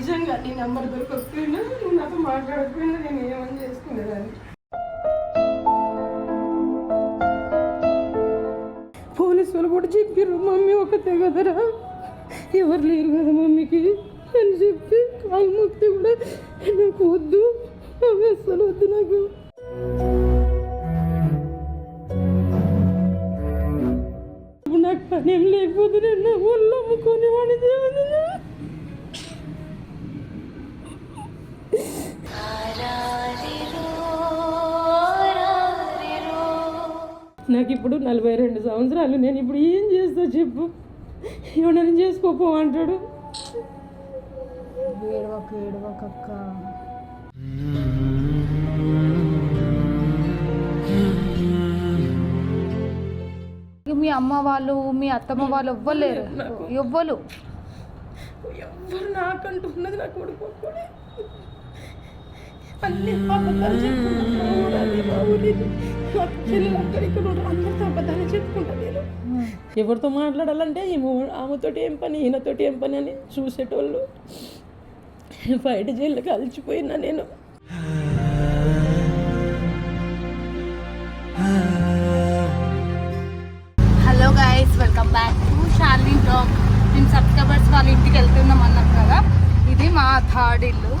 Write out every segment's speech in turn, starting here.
నిజంగా నీ నంబర్ దొరకకపోయినా నువ్వు నాతో మాట్లాడకపోయినా నేను ఏమని చేసుకునేదాన్ని? పోలీసులు కూడా చెప్పారు మమ్మీ ఒకతే కదరా ఎవరు లేరు కదా మమ్మీకి? అని చెప్పి కాలు మొక్కితే కూడా నాకు వద్దు. అవి అసలు వద్దు నాకు. ఇప్పుడు నాకు పని ఏం లేకపోతే నేను ఊళ్ళో అమ్ముకొని వాడిని నాకు ఇప్పుడు నలభై రెండు సంవత్సరాలు. నేను ఇప్పుడు ఏం చేస్తా చెప్పు? ఎవడని చేసుకోపో అంటాడు. ఏడవక మీ అమ్మ వాళ్ళు మీ అత్తమ్మ వాళ్ళు ఎవ్వలేరు. ఎవ్వరు ఎవ్వరు నాకంటూ ఉన్నది నా కొడుకు ఒక్కడే. అన్ని అబద్ధాలు చెప్పుకుంటా ఊరాలి, మా ఊరిది. నాకు చెల్లెలు అక్కడ ఇక్కడ ఉన్నారు. అందరితో అబద్ధాలు చెప్పుకుంటాను నేను. ఎవరితో మాట్లాడాలంటే ఆమెతోటి ఏం పని ఈయనతోటి ఏం పని అని చూసేటోళ్ళు. బయట జైల్లో కలిసిపోయినా నేను. Hello guys welcome back to Shalini blog. మేము సబ్స్క్రైబర్స్ వాళ్ళ ఇంటికి వెళ్తున్నాం అన్నాం కదా. ఇది మా థర్డ్ ఇల్లు.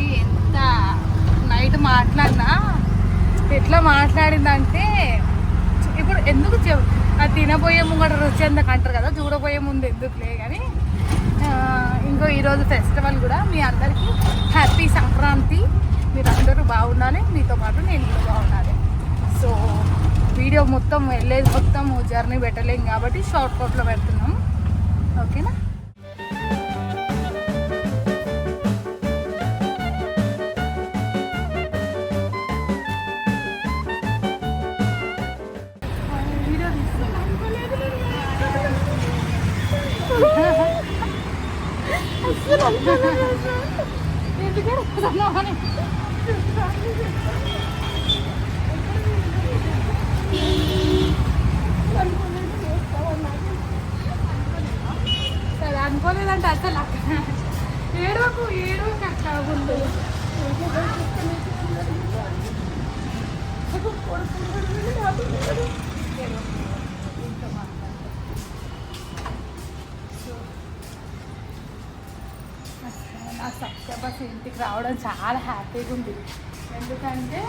ఆమె ఎంత నైట్ మాట్లాడినా ఎట్లా మాట్లాడిందంటే ఇప్పుడు ఎందుకు చెప్ అది తినబోయే ముంగట రుచి ఎందుకు అంటారు కదా చూడబోయే ముందు ఎందుకులే కానీ ఇంకో ఈరోజు ఫెస్టివల్ కూడా మీ అందరికీ హ్యాపీ సంక్రాంతి. మీరందరూ అందరూ బాగుండాలి మీతో పాటు నేను కూడా బాగుండాలి. సో వీడియో మొత్తం వెళ్ళేది మొత్తం జర్నీ పెట్టలేం కాబట్టి షార్ట్ కట్లో పెడుతున్నాం. ఓకేనా? ఎందుకంటే చాలా హ్యాపీగా ఉంది. ఎందుకంటే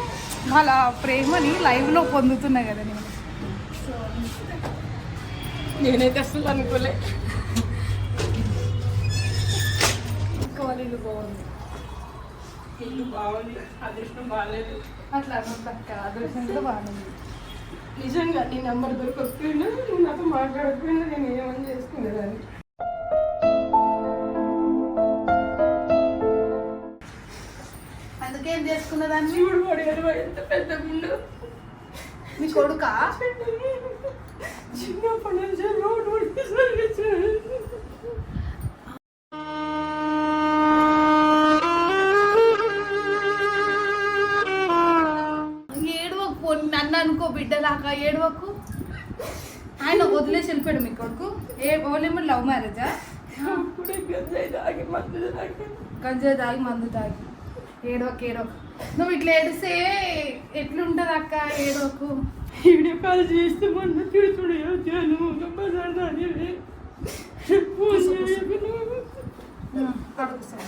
వాళ్ళ ప్రేమని లైవ్లో పొందుతున్నా కదా నేను. సో నేనైతే అసలు అనుకోలే. ఇల్లు బాగుంది. ఇల్లు బాగుంది. అదృష్టం బాగాలేదు. అట్లా అనొద్దక్క అదృష్టం కూడా బాగుంది. నిజంగా నీ నెంబర్ దొరకకపోయినా నువ్వు నాతో మాట్లాడకపోయినా నేను ఏమని చేసుకునేదాన్ని? అందుకేం చేసుకున్నదాన్ని? చూడు వాడు ఎడవ ఎంత పెద్ద గుండు. మీ కొడుక? చిన్నప్పటి నుంచి రోడ్డు పడిపోయి ఏడవకు నన్ను అనుకో బిడ్డలాగా ఏడవకు. ఆయన వదిలేసి వెళ్ళిపోయాడు మీ కొడుకు. ఏ ఓలేమో లవ్ మ్యారేజా? గంజాయి తాగి మందు తాగి. ఏడవకు ఏడవకు నువ్వు ఇట్లా ఏడిస్తే ఎట్లుంటుంది అక్క ఏడవకు వీడియో కాల్ చేస్తే మొన్న తిడుతుడు వచ్చాను బజార్ దాని ఫోన్ చేయకు నువ్వు. కడుపు సార్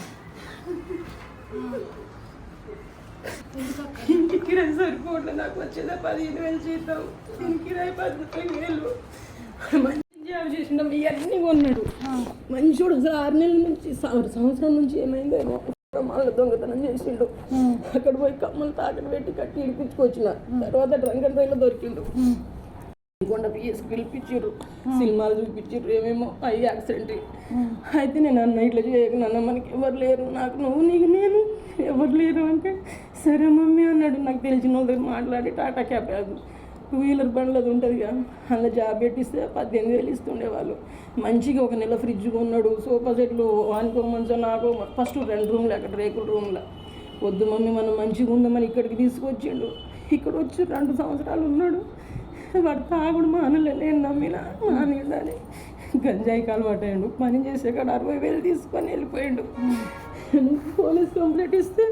ఇంటి కిరాయి సరిపోవట్లే నాకు వచ్చేదా పదిహేను వేలు జీతం ఇంటి కిరాయి పది వేలు. మంచి జాబ్ చేసిన ఇవన్నీ కొన్నాడు. మంచోడు అసలు ఆరు నెలల నుంచి సంవ- సంవత్సరం నుంచి ఏమైందేమో మళ్ళీ దొంగతనం చేసిండు. అక్కడ పోయి కమ్మలు తాకట్టు పెట్టి కట్టి ఇడిపించుకొచ్చిన. తర్వాత డ్రంక్ అండ్ డ్రైవ్లో దొరికిండు. కొండ పిఎస్ పిలిపించారు సినిమాలు చూపించారు ఏమేమో అయ్యి యాక్సిడెంట్. అయితే నేను అన్న ఇట్లా చేయకు నాన్న మనకి ఎవరు లేరు. నాకు నువ్వు నీకు నేను ఎవరు లేరు అంటే సరే మమ్మీ అన్నాడు. నాకు తెలిసిన వాళ్ళ దగ్గర మాట్లాడి టాటా క్యాబ్ టూ వీలర్ బండ్లు అది ఉంటుంది కదా జాబ్ పెట్టిస్తే పద్దెనిమిది వేలు ఇస్తుండేవాళ్ళు. మంచిగా ఒక నెల ఫ్రిడ్జ్ కొన్నాడు సోఫా సెట్లు వానికో మంచం నాకు ఫస్ట్ రెండు రూమ్లు అక్కడ రేకుల రూమ్లో. వద్దు మమ్మీ మనం మంచిగా ఉందామని ఇక్కడికి తీసుకొచ్చిండు. ఇక్కడ వచ్చి రెండు సంవత్సరాలు ఉన్నాడు. వాడు తాగుడు మానలే నేను నమ్మిన మానేడాని గంజాయికి అలవాటు అయ్యాడు పని చేసే కాడ అరవై వేలు తీసుకొని వెళ్ళిపోయాడు. పోలీస్ కంప్లైంట్ ఇస్తే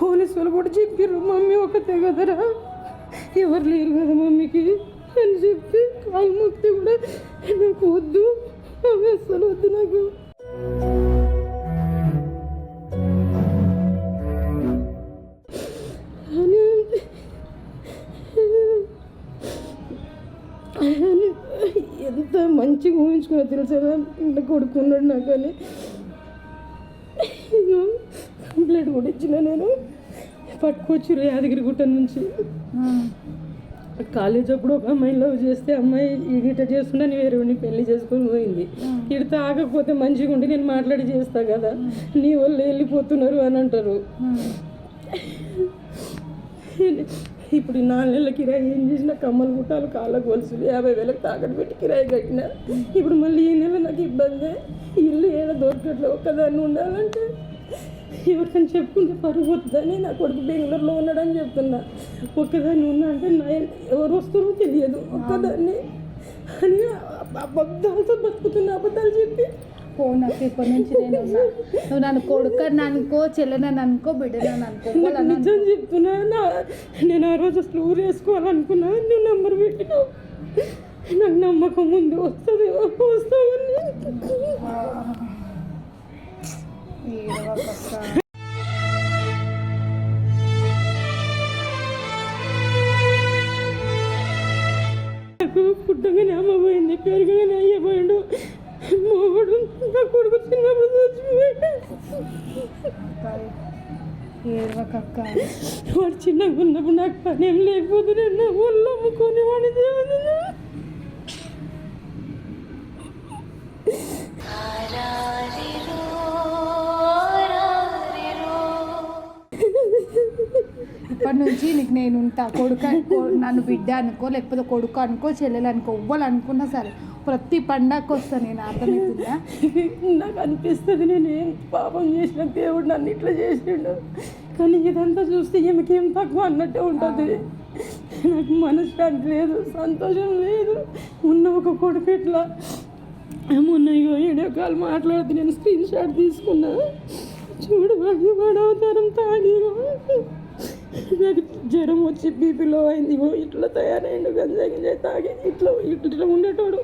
పోలీసు వాళ్ళు కూడా చెప్పారు మమ్మీ ఒక తెగదరా ఎవరు లేరు కదా మమ్మీకి? అని చెప్పి కాలు మొక్కితే కూడా నాకు వద్దు. అవి అస్సలు వద్దు నాకు. అని ఎంత మంచిగా ఊహించుకున్నా తెలుసా? నా కొడుకున్నాడు నాకు అని. కంప్లైంట్ కూడా ఇచ్చిన నేను. పట్టుకొచ్చారు యాదగిరి గుట్ట నుంచి. కాలేజ్ అప్పుడు ఒక అమ్మాయి లవ్ చేస్తే అమ్మాయి ఇట చేస్తున్నా నేను వేరే వాడిని పెళ్ళి చేసుకొని పోయింది. ఇడితే ఆగకపోతే మంచిగా ఉండి నేను మాట్లాడి చేస్తా కదా. నీ వాళ్ళు వెళ్ళిపోతున్నారు అని అంటారు. ఇప్పుడు నాలుగు నెలల కిరాయి ఏం చేసిన కమ్మలు గుట్టాలు కాళ్ళ గొలుసులు యాభై వేలకు తాకట్టు పెట్టి కిరాయి కట్టిన. ఇప్పుడు మళ్ళీ ఈ నెల నాకు ఇబ్బంది. ఇల్లు ఏడ దొరకట్లేదు ఒక్కదాన్ని ఉండాలంటే. ఎవరికైనా చెప్పుకుంటే పరుగు పోతుందని నా కొడుకు బెంగళూరులో ఉన్నాడని చెప్తున్నా. ఒక్కదాన్ని ఉన్నా అంటే నా ఎవరు వస్తారో తెలియదు. ఒక్కదాన్ని. అని అబద్ధాలతో బతుకుతున్నా అబద్ధాలు చెప్పి. పో నాకు ఇప్పటి నుంచి నేను. నువ్వు నన్ను కొడుకని అనుకో చెల్లెనని అనుకో బిడ్డనని అనుకో నిజం చెప్తున్నా నేను ఆ రోజు అసలు ఊరు వేసుకోవాలనుకున్నా నువ్వు నంబర్ పెట్టినావు. నాకు నమ్మకం ఉంది వస్తుంది వస్తావని. ఏడవకక్క. నాకు పుట్టగానే అమ్మ పోయింది పెరగగానే అయ్య పోయాడు మొగుడు నా కొడుకు చిన్నప్పుడు చచ్చిపోయాడు ఏడవకక్క వాడు చిన్నగా ఉన్నప్పుడు నాకు పని ఏం లేకపోతే నేను నా ఊళ్ళో అమ్ముకొని వాడి దేవుడు ఇప్పటి నుంచి నీకు నేను ఉంటా కొడుకు అనుకో నన్ను బిడ్డ అనుకో లేకపోతే కొడుకు అనుకో చెల్లెలు అనుకో ఎవ్వరు అనుకున్నా సరే ప్రతి పండగకు వస్తాను నేను అర్థమవుతుందా? నాకు అనిపిస్తుంది నేను ఏం పాపం చేసిన దేవుడు నన్ను ఇట్లా చేసిండు. కానీ ఇదంతా చూస్తే ఈమెకేం తక్కువ అన్నట్టే ఉంటుంది. నాకు మనశ్శాంతి లేదు సంతోషం లేదు. ఉన్న ఒక కొడుకు ఇట్లా మొన్న ఇగో వీడియో కాల్ మాట్లాడితే నేను స్క్రీన్ షాట్ తీసుకున్నా. చూడు వాడి వాడు అవతారం తాగి నాకు జ్వరం వచ్చి బీపీలో అయింది. ఇట్లా తయారైండు గంజాయి గంజాయి తాగి ఇట్లా ఇట్లా ఉండేటోడు.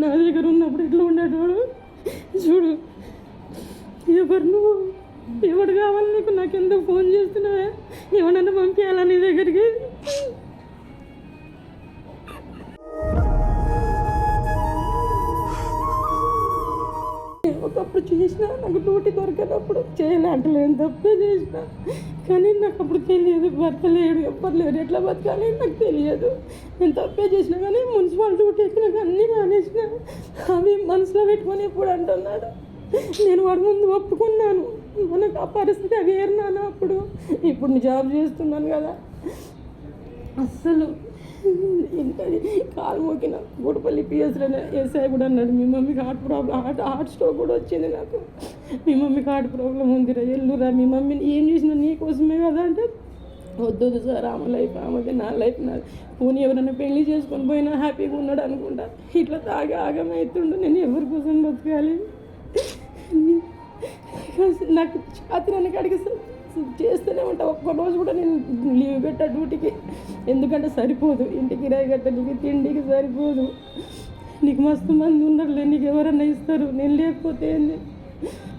నా దగ్గర ఉన్నప్పుడు ఇట్లా ఉండేటోడు. చూడు ఎవరు నువ్వు? ఎవడు కావాలి నీకు? నాకు ఎందుకు ఫోన్ చేస్తున్నావే? ఎవడన్నా పంపించాలా నీ దగ్గరికి? ఒకప్పుడు చేసిన నాకు డ్యూటీ దొరకనప్పుడు చేయలే అంటలేను తప్పే చేసిన. కానీ నాకు అప్పుడు తెలియదు భర్త లేడు ఎవ్వరు లేరు. ఎట్లా బతకాలి నాకు తెలియదు. నేను తప్పే చేసిన కానీ మున్సిపాలిటీ డ్యూటీ ఎక్కినాక అన్నీ మానేసిన. అవి మనసులో పెట్టుకొని ఎప్పుడు అంటున్నాడు. నేను వాడి ముందు ఒప్పుకున్నాను. మనకు ఆ పరిస్థితి అవేరున్నాను అప్పుడు. ఇప్పుడు జాబ్ చేస్తున్నాను కదా. అస్సలు ఇంతది కాలు మోకిన గుడిపల్లి పిఎస్లోనే ఎస్ఐ కూడా అన్నాడు మీ మమ్మీకి heart problem heart heart stroke కూడా వచ్చింది నాకు. మీ మమ్మీకి హార్ట్ ప్రాబ్లం ఉందిరా ఎల్లురా మీ మమ్మీని ఏం చేసినా నీకోసమే కదా అంటే వద్దు సార్ ఆమె లైఫ్ ఆమెది నా లైఫ్ నాది. పోనీ ఎవరైనా పెళ్ళి చేసుకొని పోయినా హ్యాపీగా ఉన్నాడు అనుకుంటా. ఇట్లా తాగి ఆగమవుతుండు నేను ఎవరి కోసం బతకాలి? నాకు చాతిరానికి అడిగి చేస్తూనే ఉంటా. ఒక్క రోజు కూడా నేను లీవ్ పెట్టా డ్యూటీకి. ఎందుకంటే సరిపోదు. ఇంటికి రాయి కట్టడానికి తిండికి సరిపోదు. నీకు మస్తు మంది ఉన్నారులే నీకు ఎవరన్నా ఇస్తారు. నేను లేకపోతే ఏంది?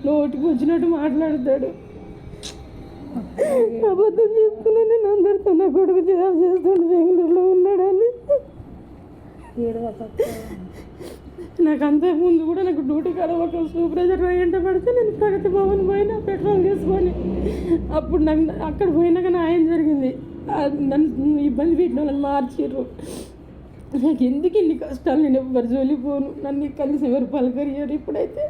నోటికి వచ్చినట్టు మాట్లాడతాడు. అబద్ధం చెప్తున్నా నేను అందరితో నా కొడుకు జాబ్ చేస్తుండే బెంగళూరులో ఉన్నాడని. నాకు అంతే ముందు కూడా నాకు డ్యూటీ కాడ ఒక సూపర్వైజర్ వెంట పడితే నేను ప్రగతి భవన్ పోయినా పెట్రోల్ తీసుకొని. అప్పుడు నాకు అక్కడ పోయినాక న్యాయం జరిగింది. నన్ను ఇబ్బంది పెట్టిన వాళ్ళని మార్చిర్రు. నాకు ఎందుకు ఇన్ని కష్టాలు? నేను ఎవ్వరు జోలిపోను నన్ను కలిసి ఎవరు పలకరియరు ఇప్పుడైతే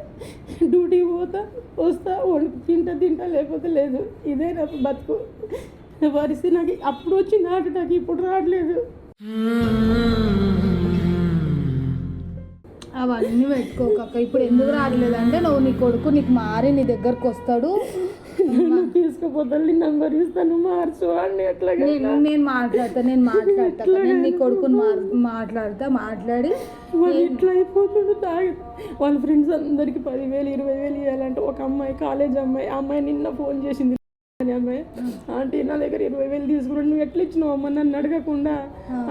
డ్యూటీకి పోతా వస్తా వండు తింటా తింటా లేకపోతే లేదు. ఇదే నాకు బతుకు. నా పరిస్థితి నాకు అప్పుడు వచ్చింది హార్ట్ అటాక్ ఇప్పుడు రావట్లేదు. అవన్నీ పెట్టుకోకక్క. ఇప్పుడు ఎందుకు రావట్లేదు అంటే నువ్వు నీ కొడుకు నీకు మారి నీ దగ్గరకు వస్తాడు. నంబర్ ఇస్తాను మార్చు అని ఎట్లాగా నేను నేను మాట్లాడతా నేను మాట్లాడతా నేను నీ కొడుకుని మాట్లాడతా మాట్లాడి. వాళ్ళు ఇట్లా అయిపోతుండు తాగి. వాళ్ళ ఫ్రెండ్స్ అందరికి పదివేలు ఇరవై వేలు ఇవ్వాలంటే ఒక అమ్మాయి కాలేజ్ అమ్మాయి ఆ అమ్మాయి నిన్న ఫోన్ చేసింది. అని అమ్మాయి ఆంటీ నా దగ్గర ఇరవై వేలు తీసుకున్నాడు. నువ్వు ఎట్లా ఇచ్చినావు అమ్మ? నన్ను అడగకుండా.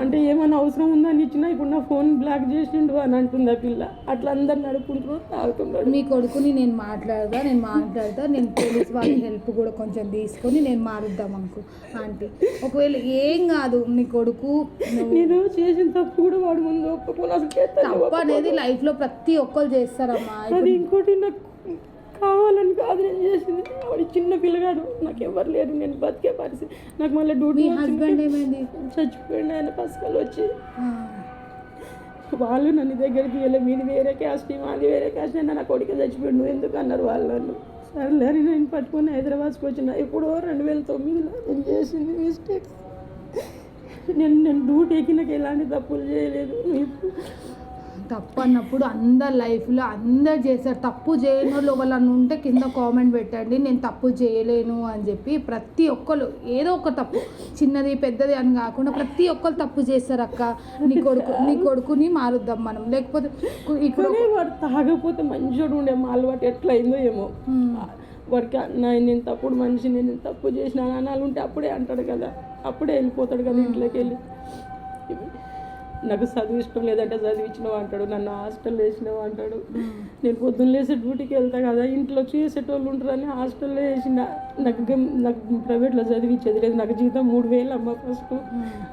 అంటే ఏమైనా అవసరం ఉందా అని ఇచ్చినా ఇప్పుడు నా ఫోన్ బ్లాక్ చేసిండు అని అంటుంది ఆ పిల్ల. అట్లా అందరిని అడుక్కుంటున్నాడు తాగుతున్నాడు. మీ కొడుకుని నేను మాట్లాడదా నేను మాట్లాడతా నేను పోలీస్ వాళ్ళ హెల్ప్ కూడా కొంచెం తీసుకొని నేను మారుద్దాం అనుకో. ఆంటీ ఒకవేళ ఏం కాదు నీ కొడుకు నేను చేసిన తప్పు కూడా వాడు ముందు ఒప్పుకొని. అసలు తప్పు అనేది లైఫ్లో ప్రతి ఒక్కరు చేస్తారమ్మా. అది ఇంకోటి నాకు కావాలని కాదు నేను చేసింది. వాడి చిన్న పిల్లగాడు. నాకు ఎవరు లేరు. నేను బతికే పరిస్థితి. నాకు మళ్ళీ డ్యూటీ హస్బెండ్ ఏమైంది? చచ్చిపోయింది ఆయన పసకలు వచ్చి. వాళ్ళు నన్ను దగ్గరికి వెళ్ళి మీది వేరే క్యాస్ట్ మాది వేరే క్యాస్ట్ అయినా నా కొడుకు చచ్చిపోయాడు. నువ్వు ఎందుకు అన్నారు వాళ్ళు నన్ను. సర్లే నేను పట్టుకొని హైదరాబాద్కి వచ్చిన. ఎప్పుడో రెండు వేల తొమ్మిదిలో నేను చేసింది మిస్టేక్స్ నేను నేను డ్యూటీకి నాకు ఎలాంటి తప్పులు చేయలేదు. తప్పు అన్నప్పుడు అందరి లైఫ్లో అందరు చేస్తారు తప్పు చేయని వాళ్ళు వాళ్ళని ఉంటే కింద కామెంట్ పెట్టండి నేను తప్పు చేయలేను అని చెప్పి ప్రతి ఒక్కరు ఏదో ఒక తప్పు చిన్నది పెద్దది అని కాకుండా ప్రతి ఒక్కరు తప్పు చేస్తారు అక్క. నీ కొడుకు నీ కొడుకుని మారుద్దాం మనం. లేకపోతే ఇక్కడ వాడు తాగకపోతే మంచిగా ఉండే మా అలవాటు ఎట్లా అయిందో ఏమో వాడికి నా నేను తప్పుడు మనిషి నేను తప్పు చేసిన అనాలు ఉంటే అప్పుడే అంటాడు కదా. అప్పుడే వెళ్ళిపోతాడు కదా ఇంట్లోకి వెళ్ళి. నాకు చదువు ఇష్టం లేదంటే చదివించినావు అంటాడు నన్ను హాస్టల్ వేసినావు అంటాడు. నేను పొద్దున్న లేసి డ్యూటీకి వెళ్తా కదా ఇంట్లో చేసేటోళ్ళు ఉంటారని హాస్టల్లో వేసిన నాకు నాకు ప్రైవేట్లో చదివించేది లేదు. నాకు జీతం మూడు వేలు అమ్మ ఫస్ట్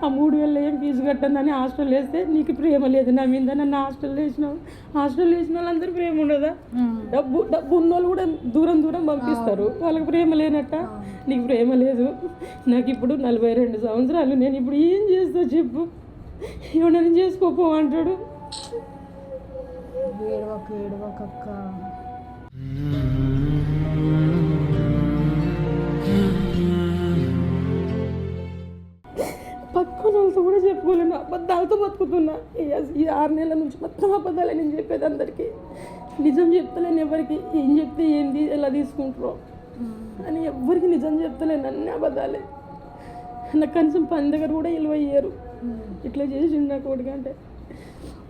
ఆ మూడు వేలు ఏం ఫీజు కట్టనని హాస్టల్ వేస్తే నీకు ప్రేమ లేదు నా మీద. నన్ను హాస్టల్ వేసినావు. హాస్టల్ వేసిన వాళ్ళందరూ ప్రేమ ఉండదా? ఉమ్, డబ్బు డబ్బు ఉన్నోళ్ళు కూడా దూరం దూరం పంపిస్తారు. వాళ్ళకి ప్రేమ లేనట్ట? నీకు ప్రేమ లేదు. నాకు ఇప్పుడు నలభై రెండు సంవత్సరాలు. నేను ఇప్పుడు ఏం చేస్తా చెప్పు? ఎవడని చేసుకోపో అంటాడు. ఏడవక ఏడవక అక్క. పక్కన వాళ్ళతో కూడా చెప్పుకోలేను అబద్ధాలతో బతుకుతున్నా. ఈ- ఆరు నెలల నుంచి మొత్తం అబద్ధాలే నేను చెప్పేది అందరికీ. నిజం చెప్తలేను ఎవరికి ఏం చెప్తే ఏంది ఎలా తీసుకుంటారో. అని ఎవ్వరికి నిజం చెప్తలేను అన్ని అబద్ధాలే. నాకు కనీసం పని దగ్గర కూడా ఇలువ ఇయ్యరు. ఇట్లా చేసిండు నా కొడుకు అంటే.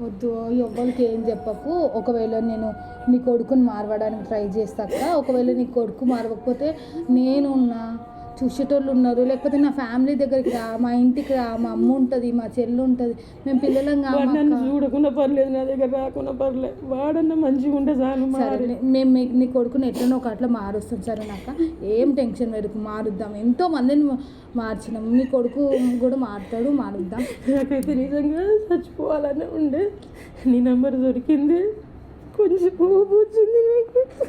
వద్దు ఎవ్వరికి ఏం చెప్పకు. ఒకవేళ నేను నీ కొడుకుని మార్వడానికి ట్రై చేస్తాక ఒకవేళ నీ కొడుకు మారవకపోతే నేనున్నా. చూసేటోళ్ళు ఉన్నారు. లేకపోతే నా ఫ్యామిలీ దగ్గరికి రా మా ఇంటికి రా మా అమ్మ ఉంటుంది మా చెల్లి ఉంటుంది. మేము పిల్లలం నన్ను చూడకుండా పర్లేదు నా దగ్గర రాకుండా పర్లేదు వాడన్నా మంచిగా ఉంటే చాలు సరే మేము మీ- నీ కొడుకుని ఎట్లనో ఒక అట్లా మారుస్తాం సరే నాక ఏం టెన్షన్ పెరుగు మారుద్దాం. ఎంతో మందిని మా- మార్చినాం. నీ కొడుకు కూడా మారుతాడు మారుద్దాం. నాకైతే నిజంగా చచ్చిపోవాలనే ఉండే. నీ నెంబర్ దొరికింది. కొంచెం కోపం వచ్చింది నాకు.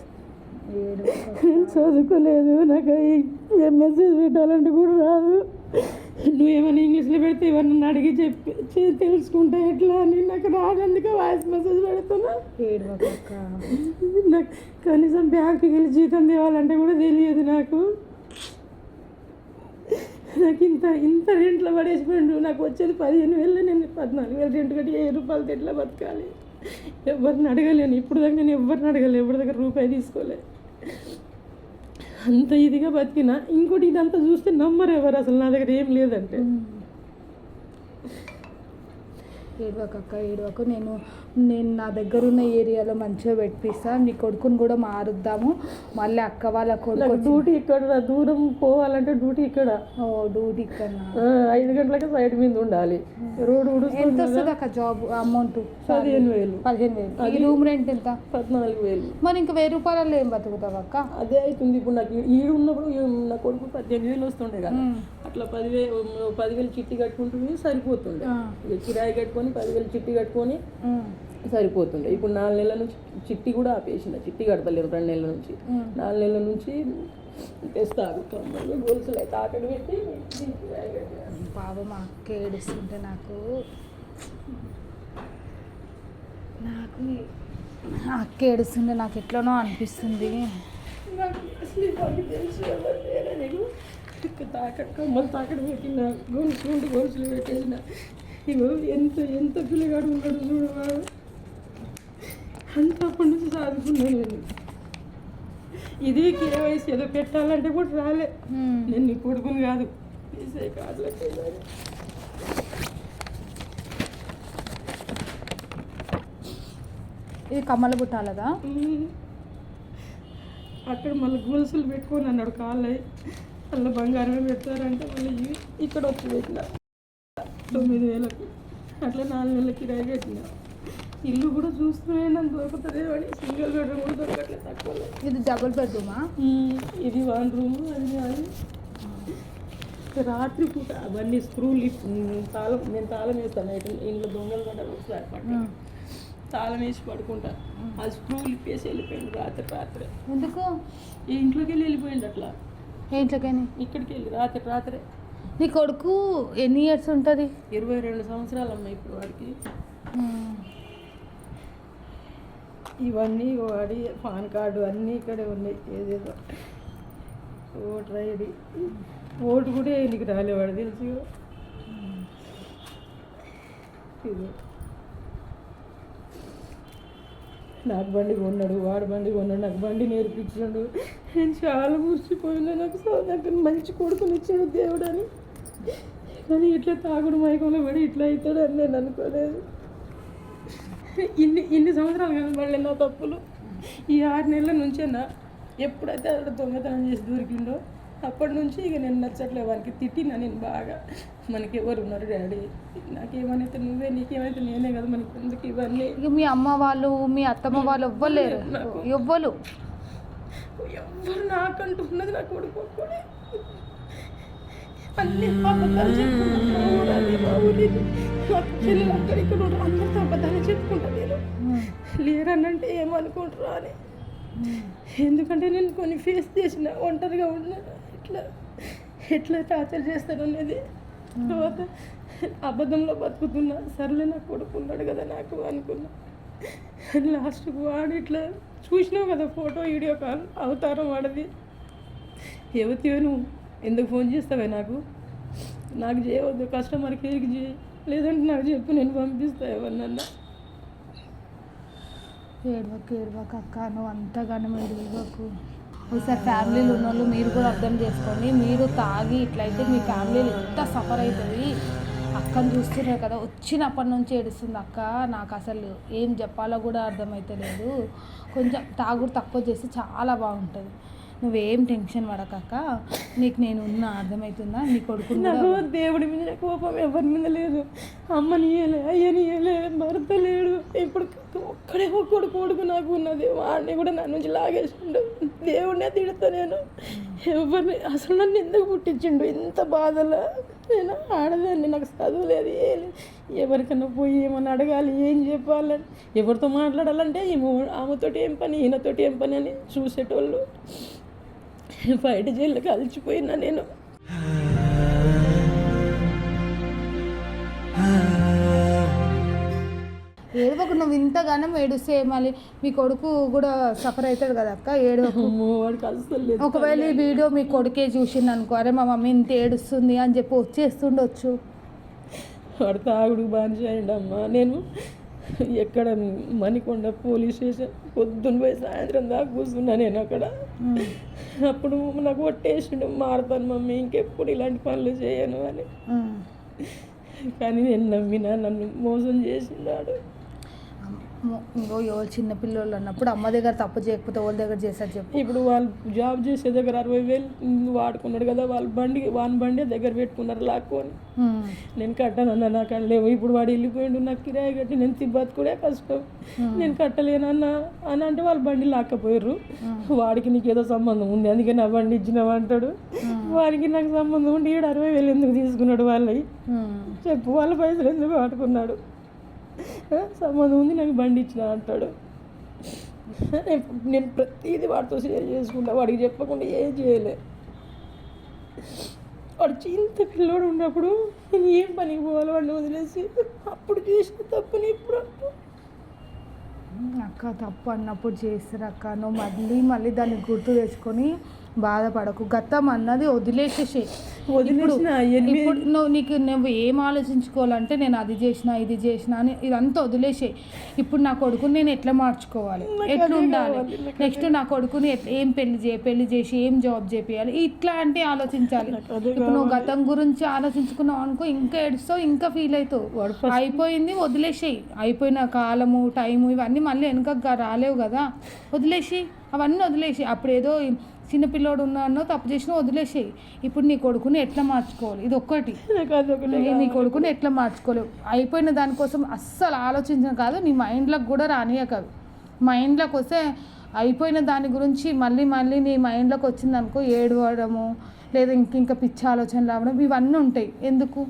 చదువుకోలేదు. నాకు మెసేజ్ పెట్టాలంటే కూడా రాదు. నువ్వు ఏమైనా ఇంగ్లీష్లో పెడితే ఎవరినన్నా అడిగి చెప్పి తెలుసుకుంటా ఎట్లా? అని నాకు రానందుకే వాయిస్ మెసేజ్ పెడుతున్నా. నాకు కనీసం బ్యాంకుకి వెళ్ళి జీతం తేవాలంటే కూడా తెలియదు నాకు. నాకు ఇంత ఇంత రెంట్లో పడేసిపోయిండు. నాకు వచ్చేది పదిహేను వేలు నేను పద్నాలుగు వేలు రెంట్ కట్టి వెయ్యి రూపాయలతో ఎట్లా బతకాలి? ఎవరిని అడగలేను. ఇప్పుడు దాకా నేను ఎవరిని అడగలేదు ఎవరి దగ్గర రూపాయి తీసుకోలే. అంత ఇదిగా బతికినా ఇంకోటి ఇదంతా చూస్తే నమ్మరు ఎవరు అసలు నా దగ్గర ఏం లేదంటే. ఏడవకక్క ఏడవకు. నేను నేను నా దగ్గర ఉన్న ఏరియాలో మంచిగా పెట్టిస్తా. నీ కొడుకుని కూడా మారుద్దాము. మళ్ళీ అక్క వాళ్ళ కొడుకు డ్యూటీ ఇక్కడ దూరం పోవాలంటే డ్యూటీ ఇక్కడ. ఓ డ్యూటీ ఆ, ఐదు గంటలకి సైడ్ మీద ఉండాలి. రోడ్డు ఎంత వస్తుంది అక్క జాబ్ అమౌంట్? పదిహేను వేలు. పదిహేను వేలు. ఈ రూమ్ రెంట్ ఎంత? పద్నాలుగు వేలు. మరి ఇంకా వెయ్యి రూపాయలలో ఏం బతుకుతావు అక్క? అదే అవుతుంది. ఇప్పుడు నాకు ఈడు ఉన్నప్పుడు నా కొడుకు పద్దెనిమిది వేలు వస్తుండే కదా. అట్లా పదివేలు పదివేలు చిట్టి కట్టుకుంటుంది సరిపోతుండే. కిరాయి కట్టుకొని పదివేలు చిట్టి కట్టుకొని. సరిపోతుండే. ఇప్పుడు నాలుగు నెలల నుంచి చిట్టి కూడా ఆపేసిన చిట్టి కడతలేరు రెండు నెలల నుంచి. నాలుగు నెలల నుంచి తెస్తారు కమ్మలు గొలుసులు అయితే పెట్టి మా అక్క ఏడుస్తుంటే నాకు నాకు అక్క ఏడుస్తుంటే నాకు ఎట్లనో అనిపిస్తుంది. నాకు అసలు ఇవన్నీ తెలుసు ఎవరు లేరా నీకు తాక కమ్మలు తాకడ పెట్టిన గొలుసు గొలుసులు పెట్టేసిన. ఇగో ఎంత ఎంత పిల్లగాడు ఉన్నాడు చూడు వాడు. అంత అప్పటి నుంచి సాదుకున్నా నేను ఇది కేవైసీ ఏదో పెట్టాలంటే కూడా రాలే. నేను నీ కొడుకుని కాదు. తీసే కార్డులకి వెళ్ళాలి. ఇది కమ్మల బుట్టాలదా? ఉమ్. అక్కడ మళ్ళీ గొలుసులు పెట్టుకొని అన్నాడు కాళ్ళై. మళ్ళీ బంగారమే పెడతారంటే మళ్ళీ ఇక్కడ వచ్చి పెట్టిన. తొమ్మిది వేలకు. అట్లా నాలుగు నెలల కిరాయి కట్టిన ఇల్లు కూడా చూస్తూనే నన్ను దొరుకుతుంది అని సింగిల్ బెడ్రూమ్ కూడా దొరకట్లేదు తక్కువ ఇది డబుల్ బెడ్రూమా ఇది వన్ రూమ్ అది అది రాత్రి పూట అవన్నీ స్క్రూలు తాళం నేను తాళం వేస్తాను నైట్ ఇంట్లో దొంగలు పడ్డారు ఒకసారి పట్టు తాళం వేసి పడుకుంటా. ఆ స్క్రూలు ఇప్పేసి వెళ్ళిపోయింది రాత్రి రాత్రి. ఎందుకు? ఈ ఇంట్లోకి వెళ్ళి వెళ్ళిపోయింది అట్లా. ఏంట్లోకని ఇక్కడికి వెళ్ళి రాత్రి రాత్రే. నీ కొడుకు ఎన్ని ఇయర్స్ ఉంటుంది? ఇరవై రెండు సంవత్సరాలు అమ్మ ఇప్పుడు వాడికి ఇవన్నీ వాడి పాన్ కార్డు అన్నీ ఇక్కడే ఉన్నాయి. ఏదేదో ఓటర్ ఐడి ఓటు కూడా ఎందుకు రాలేవాడు తెలుసు ఇది నాకు బండి కొన్నాడు వాడు బండి కొన్నాడు నాకు బండి నేర్పించాడు. నేను చాలా మురిసిపోయినా నాకు నాకు మంచి కొడుకుని ఇచ్చాడు దేవుడు అని. కానీ ఇట్లా తాగుడు మైకంలో పడి ఇట్లా అవుతాడు అని నేను అనుకోలేదు. ఇన్ని ఇన్ని సంవత్సరాలు మళ్ళీ నా తప్పులు. ఈ ఆరు నెలల నుంచేనా ఎప్పుడైతే అక్కడ దొంగతనం చేసి దొరికిండో అప్పటి నుంచి ఇక నేను నచ్చట్లే వానికి తిట్టినా నేను బాగా. మనకి ఎవరు ఉన్నారు డాడీ? నాకేమైతే నువ్వే నీకేమైతే నేనే కదా మనకి ఎందుకు ఇవన్నీ? ఇక మీ అమ్మ వాళ్ళు మీ అత్తమ్మ వాళ్ళు ఎవ్వలేరు. ఎవ్వరు. ఎవ్వరు నాకంటూ ఉన్నది నా కొడుకు పల్లె అన్ని అబద్ధాలు చెప్పుకుంటా మా మా చెల్లెలు అక్కడ ఇక్కడ ఉంటారు అందరితో అబద్ధాలు చెప్పుకుంటా నేను. లేరనంటే ఏమనుకుంటారు అని. ఎందుకంటే నేను కొన్ని ఫేస్ చేసిన ఒంటరిగా ఉన్నా ఇట్లా ఎట్లా టార్చర్ చేస్తాను అనేది. తర్వాత అబద్ధంలో బతుకుతున్నా సర్లే నా కొడుకు ఉన్నాడు కదా నాకు అనుకున్నా. లాస్ట్కి వాడు ఇట్లా చూసినావు కదా ఫోటో వీడియో కాల్ అవతారం వాడది. ఎవతివే నువ్వు ఎందుకు ఫోన్ చేస్తావే నాకు? నాకు చేయవద్దు కస్టమర్ కేర్కి చేయి. లేదంటే నాకు చెప్పు నేను పంపిస్తా ఎవరినన్నా. ఏడవకు ఏడవకు అక్క నువ్వు అంతగానం ఏడవకు ఒకసారి ఫ్యామిలీలు ఉన్న వాళ్ళు మీరు కూడా అర్థం చేసుకోండి. మీరు తాగి ఇట్లయితే మీ ఫ్యామిలీలు ఎంత సఫర్ అవుతుంది అక్కని చూస్తున్నారు కదా వచ్చినప్పటి నుంచి ఏడుస్తుంది అక్క. నాకు అసలు ఏం చెప్పాలో కూడా అర్థమైతలేదు. కొంచెం తాగుడు తక్కువ చేస్తే చాలా బాగుంటుంది. నువ్వేం టెన్షన్ పడకక్క. నీకు నేను ఉన్నా అర్థమవుతుందా నీ కొడుకు నాకు దేవుడి మీద కోపం ఎవరి మీద లేదు. అమ్మని ఇయ్యలే అయ్యని భర్త లేడు. ఇప్పుడు ఒక్కడే ఒక్కడు కొడుకు నాకు ఉన్నది. వాడిని కూడా నా నుంచి లాగేసిండు. దేవుడినే తిడతా నేను. ఎవరిని అసలు నన్ను ఎందుకు పుట్టించిండు? ఇంత బాధలో. నేను ఆడదాన్ని నాకు చదువు లేదు ఏ ఎవరికన్నా పోయి ఏమన్నా అడగాలి ఏం చెప్పాలని. ఎవరితో మాట్లాడాలంటే ఆమెతోటి ఏం పని ఈయనతోటి ఏం పని అని చూసేటోళ్ళు. బయట జైల్లో కలిసిపోయినా నేను. ఏడవకు నువ్వు ఇంతగానం ఏడుస్తే మళ్ళీ మీ కొడుకు కూడా సఫర్ అవుతాడు కదా అక్క? ఏడవకు. అమ్మో ఒకవేళ ఈ వీడియో మీ కొడుకే చూసిండు అనుకో అరే మా మమ్మీ ఇంత ఏడుస్తుంది అని చెప్పి వచ్చేస్తుండొచ్చు. వాడు తాగుడు బానిస అయ్యిండమ్మా నేను ఎక్కడ మణికొండ పోలీస్ స్టేషన్ పొద్దున్న పోయి సాయంత్రం దాకా కూర్చున్నా నేను అక్కడ. అప్పుడు నాకు ఒట్టేసిండు మారుతాను మమ్మీ ఇంకెప్పుడు ఇలాంటి పనులు చేయను అని. కానీ నేను నమ్మినా నన్ను మోసం చేసినాడు ఇంకో ఎవరు చిన్న పిల్లలు అన్నప్పుడు అమ్మ దగ్గర తప్పు చేయకపోతే వాళ్ళ దగ్గర చేశారు చెప్పు. ఇప్పుడు వాళ్ళు జాబ్ చేసే దగ్గర అరవై వేలు వాడుకున్నాడు కదా వాళ్ళ బండి వాని బండి దగ్గర పెట్టుకున్నారు లాక్కొని. నేను కట్టానన్నా నాకు అక్కడ లేవు. ఇప్పుడు వాడు వెళ్ళిపోయిండు నాకు కిరాయి కట్టి నేను తిబ్బత్ కూడా కష్టం. నేను కట్టలేనన్నా అని అంటే వాళ్ళ బండి లాక్కపోయారు వాడికి నీకు ఏదో సంబంధం ఉంది అందుకే నా బండి ఇచ్చినావు అంటాడు. వాడికి నాకు సంబంధం ఉండి అరవై వేలు ఎందుకు తీసుకున్నాడు వాళ్ళవి. చెప్పు వాళ్ళ పైసలు ఎందుకు వాడుకున్నాడు? సంబంధం ఉంది నాకు బండి ఇచ్చిన అంటాడు. నేను నేను ప్రతిదీ వాడితో షేర్ చేసుకుంటా వాడికి చెప్పకుండా ఏం చేయలే. వాడు చింత పిల్లోడు ఉన్నప్పుడు నేను ఏం పనికి పోవాలి వాడిని వదిలేసి అప్పుడు చేసిన తప్పుని ఇప్పుడు అంటూ. అక్క తప్పు అన్నప్పుడు చేస్తారు అక్క. నువ్వు మళ్ళీ మళ్ళీ దాన్ని గుర్తు తెచ్చుకొని బాధపడకు. గతం అన్నది వదిలేసేసే ఎనిమిది ఇప్పుడు నువ్వు నీకు నువ్వు ఏం ఆలోచించుకోవాలంటే నేను అది చేసిన ఇది చేసిన అని ఇదంతా వదిలేసే ఇప్పుడు నా కొడుకుని నేను ఎట్లా మార్చుకోవాలి? ఎట్లా ఉండాలి? నెక్స్ట్ నా కొడుకుని ఏం పెళ్ళి చేయ పెళ్ళి చేసి ఏం జాబ్ చేపియాలి? ఇట్లాంటి ఆలోచించాలి. ఇప్పుడు నువ్వు గతం గురించి ఆలోచించుకున్నావు అనుకో ఇంకా ఏడుస్తావు ఇంకా ఫీల్ అవుతావు. అయిపోయింది వదిలేసేయి. అయిపోయిన కాలము టైము ఇవన్నీ మళ్ళీ వెనుక రాలేవు కదా. వదిలేసి అవన్నీ వదిలేసి అప్పుడు ఏదో చిన్నపిల్లోడు ఉన్నానో తప్పు చేసినా వదిలేసేయి. ఇప్పుడు నీ కొడుకుని ఎట్లా మార్చుకోవాలి? ఇది ఒక్కటి నీ- కొడుకుని ఎట్లా మార్చుకోలేవు? అయిపోయిన దానికోసం అస్సలు ఆలోచించడం కాదు నీ మైండ్లోకి కూడా రానియకదు మైండ్లోకి వస్తే అయిపోయిన దాని గురించి మళ్ళీ మళ్ళీ నీ మైండ్లోకి వచ్చింది అనుకో ఏడవడము లేదా ఇంక ఇంకా పిచ్చి ఆలోచనలు రావడం ఇవన్నీ ఉంటాయి. ఎందుకు?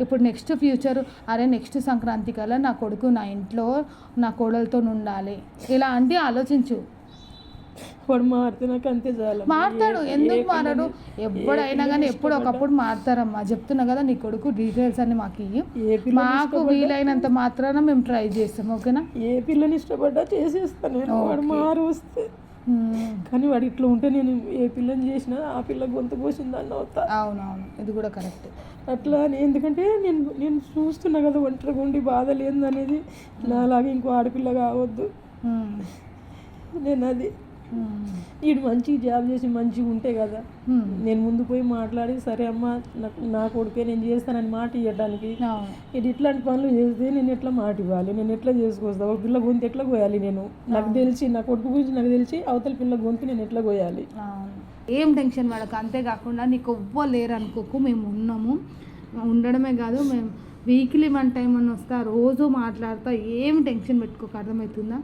ఇప్పుడు నెక్స్ట్ ఫ్యూచర్ అరే నెక్స్ట్ సంక్రాంతి కల్లా నా కొడుకు నా ఇంట్లో నా కోడలతో ఉండాలి. ఇలా అంటే ఆలోచించు. వాడు మారితే నాకు అంతే చాలు మారుతాడు. ఎందుకు మారడు? ఎప్పుడైనా కానీ ఎప్పుడు ఒకప్పుడు మారుతారమ్మా. చెప్తున్నా కదా నీ కొడుకు డీటెయిల్స్ అన్ని మాకు పిల్ల మాకు వీలైనంత మాత్రాన మేము ట్రై చేస్తాం ఓకేనా? ఏ పిల్లని ఇష్టపడ్డా చేసేస్తాను నేను. వాడు మారు వస్తే. కానీ వాడు ఇట్లా ఉంటే నేను ఏ పిల్లని చేసినా ఆ పిల్ల గొంతు పోసిందని అవుతా. అవునవును. ఇది కూడా కరెక్ట్ అట్లా ఎందుకంటే నేను నేను చూస్తున్నా కదా ఒంటరిగా ఉండి బాధ లేదనేది నాలాగా ఇంకో ఆడపిల్ల కావద్దు. నేను అది వీడు మంచి జాబ్ చేసి మంచిగా ఉంటే కదా. నేను ముందు పోయి మాట్లాడి సరే అమ్మ నాకు నా కొడుకే నేను చేస్తానని మాట ఇవ్వడానికి ఇది ఇట్లాంటి పనులు చేస్తే నేను ఎట్లా మాట ఇవ్వాలి? నేను ఎట్లా చేసుకొస్తా? ఒక పిల్ల గొంతు ఎట్లా కోయాలి నేను? నాకు తెలిసి నా కొడుకు గురించి నాకు తెలిసి అవతల పిల్ల గొంతు నేను ఎట్లా అవును. ఏం టెన్షన్ పడకు అంతేకాకుండా నీకు ఎవ్వరు లేరు అనుకోకు మేము ఉన్నాము. ఉండడమే కాదు మేము వీక్లీ వన్ టైం అని వస్తా రోజు మాట్లాడతా ఏం టెన్షన్ పెట్టుకోక అర్థమవుతుందా?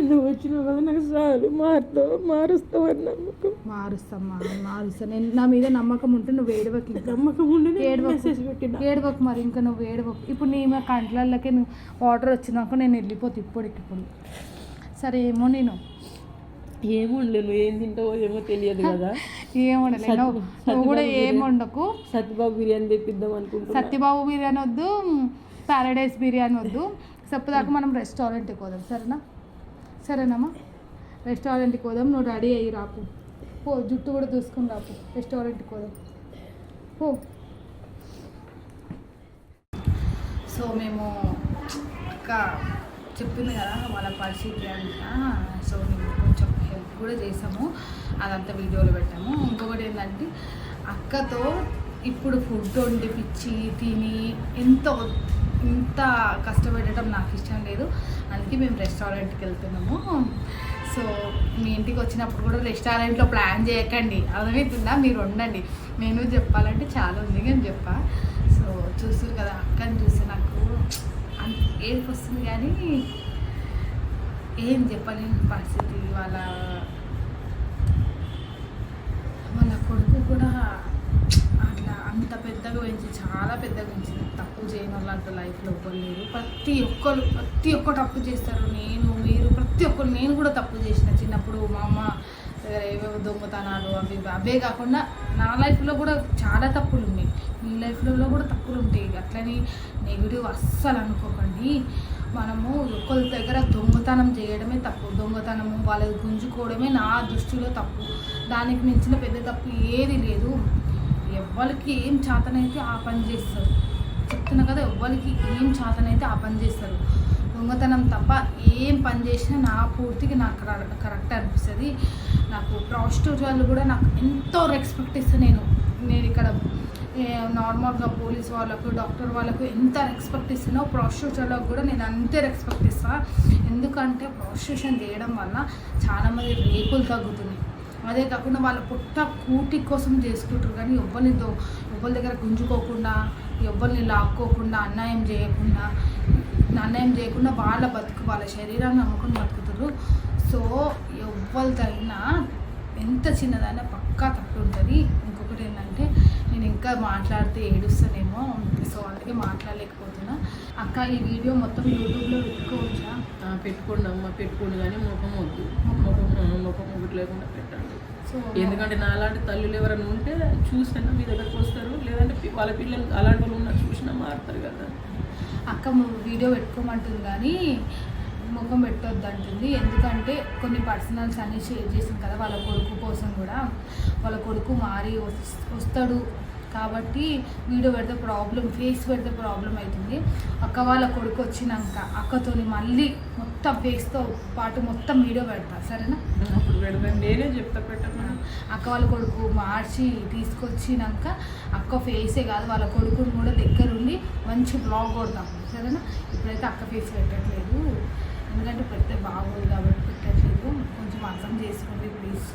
నువ్వు వచ్చినావు కదా నాకు చాలు. మారుతావు మారుస్తావు అని నమ్మకం. మారుస్తాం మా మారుస్తా. నేను నా మీద నమ్మకం ఉంటే నువ్వు ఏడవకి. నమ్మకం ఉండి ఏడవకు. మెసేజ్ పెట్టిన. ఏడవకు మరి ఇంకా నువ్వు ఏడవకు. ఇప్పుడు నీ మా కంట్లకి నువ్వు వాటర్ వచ్చినాక నేను వెళ్ళిపోతా ఇప్పటికి ఇప్పుడు. సరే ఏమో నేను. ఏమో నువ్వు ఏం తింటావో ఏమో తెలియదు కదా. ఏముండలే నువ్వు కూడా ఏం వండకు సత్యబాబు బిర్యానీ తెప్పిద్దాం అనుకుంటున్నా. సత్యబాబు బిర్యానీ వద్దు ప్యారడైస్ బిర్యానీ వద్దు. చెప్పదాకా మనం రెస్టారెంట్కి పోదాం సరేనా? సరేనమ్మా? రెస్టారెంట్కి పోదాం నువ్వు రెడీ అయ్యి రాపు. పో జుట్టు కూడా చూసుకుని రాపు. రెస్టారెంట్కి పోదాం. పో. సో మేము అక్క చెప్పింది కదా వాళ్ళ పరిస్థితి అంతా. సో మేము కొంచెం హెల్ప్ కూడా చేసాము. అదంతా వీడియోలో పెట్టాము. ఇంకొకటి ఏంటంటే అక్కతో ఇప్పుడు ఫుడ్ వండిపించి తిని ఎంత ఇంత కష్టపెట్టడం నాకు ఇష్టం లేదు. అందుకే మేము రెస్టారెంట్కి వెళ్తున్నాము. సో మీ ఇంటికి వచ్చినప్పుడు కూడా రెస్టారెంట్లో ప్లాన్ చేయకండి. అర్థమవుతుందా మీరు ఉండండి. నేను చెప్పాలంటే చాలా ఉంది కానీ చెప్పా. సో చూస్తారు కదా అక్కని చూసి నాకు అంత ఏడుపు వస్తుంది కానీ ఏం చెప్పలేని పరిస్థితి. వాళ్ళ వాళ్ళ కొడుకు కూడా అంత పెద్దగా పెంచి చాలా పెద్దగా పెంచింది తప్పు చేయని వాళ్ళు అంటూ లైఫ్లో ఒక్కరు లేరు. ప్రతి ఒక్కరు ప్రతి ఒక్కరు తప్పు చేస్తారు. నేను మీరు ప్రతి ఒక్కరు నేను కూడా తప్పు చేసిన చిన్నప్పుడు మా అమ్మ దగ్గర ఏవేవో దొంగతనాలు అవి అవే కాకుండా నా లైఫ్లో కూడా చాలా తప్పులు ఉన్నాయి. మీ లైఫ్లో కూడా తప్పులు ఉంటాయి. అట్లని నెగిటివ్ అస్సలు అనుకోకండి. మనము ఒకరి దగ్గర దొంగతనం చేయడమే తప్పు. దొంగతనము వాళ్ళది గుంజుకోవడమే నా దృష్టిలో తప్పు. దానికి మించిన పెద్ద తప్పు ఏది లేదు. ఎవ్వరికి ఏం చేతనైతే ఆ పని చేస్తారు. చెప్తున్నా కదా ఎవ్వరికి ఏం చేతనైతే ఆ పని చేస్తారు. దొంగతనం తప్ప ఏం పని చేసినా నా పూర్తికి నాకు కరెక్ట్ అనిపిస్తుంది. నాకు ప్రాస్టిట్యూట్ వాళ్ళు కూడా నాకు ఎంతో రెస్పెక్ట్ ఇస్తాను నేను. నేను ఇక్కడ నార్మల్గా పోలీస్ వాళ్ళకు డాక్టర్ వాళ్ళకు ఎంత రెస్పెక్ట్ ఇస్తున్నా ప్రాస్టిట్యూట్ వాళ్ళకు కూడా నేను అంతే రెస్పెక్ట్ ఇస్తాను ఎందుకంటే ప్రాస్టిట్యూషన్ చేయడం వల్ల చాలామంది రేపులు తగ్గుతుంది అదే కాకుండా వాళ్ళ పుట్ట కూటి కోసం చేసుకుంటారు కానీ ఎవ్వరిని ఎవ్వరి దగ్గర గుంజుకోకుండా ఎవ్వరిని లాక్కోకుండా అన్యాయం చేయకుండా అన్యాయం చేయకుండా వాళ్ళ బతుకు వాళ్ళ శరీరాన్ని నమ్ముకొని బతుకుతారు. సో ఎవరిదైనా ఎంత చిన్నదైనా పక్కా తప్పు ఉంటుంది. ఇంకొకటి ఏంటంటే నేను ఇంకా మాట్లాడితే ఏడుస్తానేమో సో అందుకే మాట్లాడలేకపోతున్నా. అక్క ఈ వీడియో మొత్తం యూట్యూబ్లో పెట్టుకోవచ్చా? పెట్టుకోండి అమ్మ పెట్టుకోండి కానీ ముఖం వద్దు. ముఖం ఒకటి లేకుండా పెట్టండి. సో ఎందుకంటే నా అలాంటి తల్లులు ఎవరైనా ఉంటే చూసినా మీ దగ్గరకు వస్తారు. లేదంటే వాళ్ళ పిల్లలు అలాంటి వాళ్ళు ఉన్నా చూసినా మారుతారు కదా. అక్క వీడియో పెట్టుకోమంటుంది కానీ ముఖం పెట్టొద్దు అంటుంది ఎందుకంటే కొన్ని పర్సనల్స్ అన్ని షేర్ చేసింది కదా వాళ్ళ కొడుకు కోసం కూడా. వాళ్ళ కొడుకు మారి వస్- వస్తాడు. కాబట్టి వీడియో పెడితే ప్రాబ్లం ఫేస్ పెడితే ప్రాబ్లం అవుతుంది. అక్క వాళ్ళ కొడుకు వచ్చినాక అక్కతోని మళ్ళీ మొత్తం ఫేస్తో పాటు మొత్తం వీడియో పెడతా సరేనా? నేనే చెప్తా పెట్టమని అక్క వాళ్ళ కొడుకు మార్చి తీసుకొచ్చినాక అక్క ఫేసే కాదు వాళ్ళ కొడుకుని కూడా దగ్గరుండి మంచి బ్లాగ్ కొడతాం సరేనా? ఇప్పుడైతే అక్క ఫేస్ పెట్టట్లేదు. ఎందుకంటే పెడితే బాగోదు కాబట్టి పెట్టట్లేదు. కొంచెం అర్థం చేసుకోండి ప్లీజ్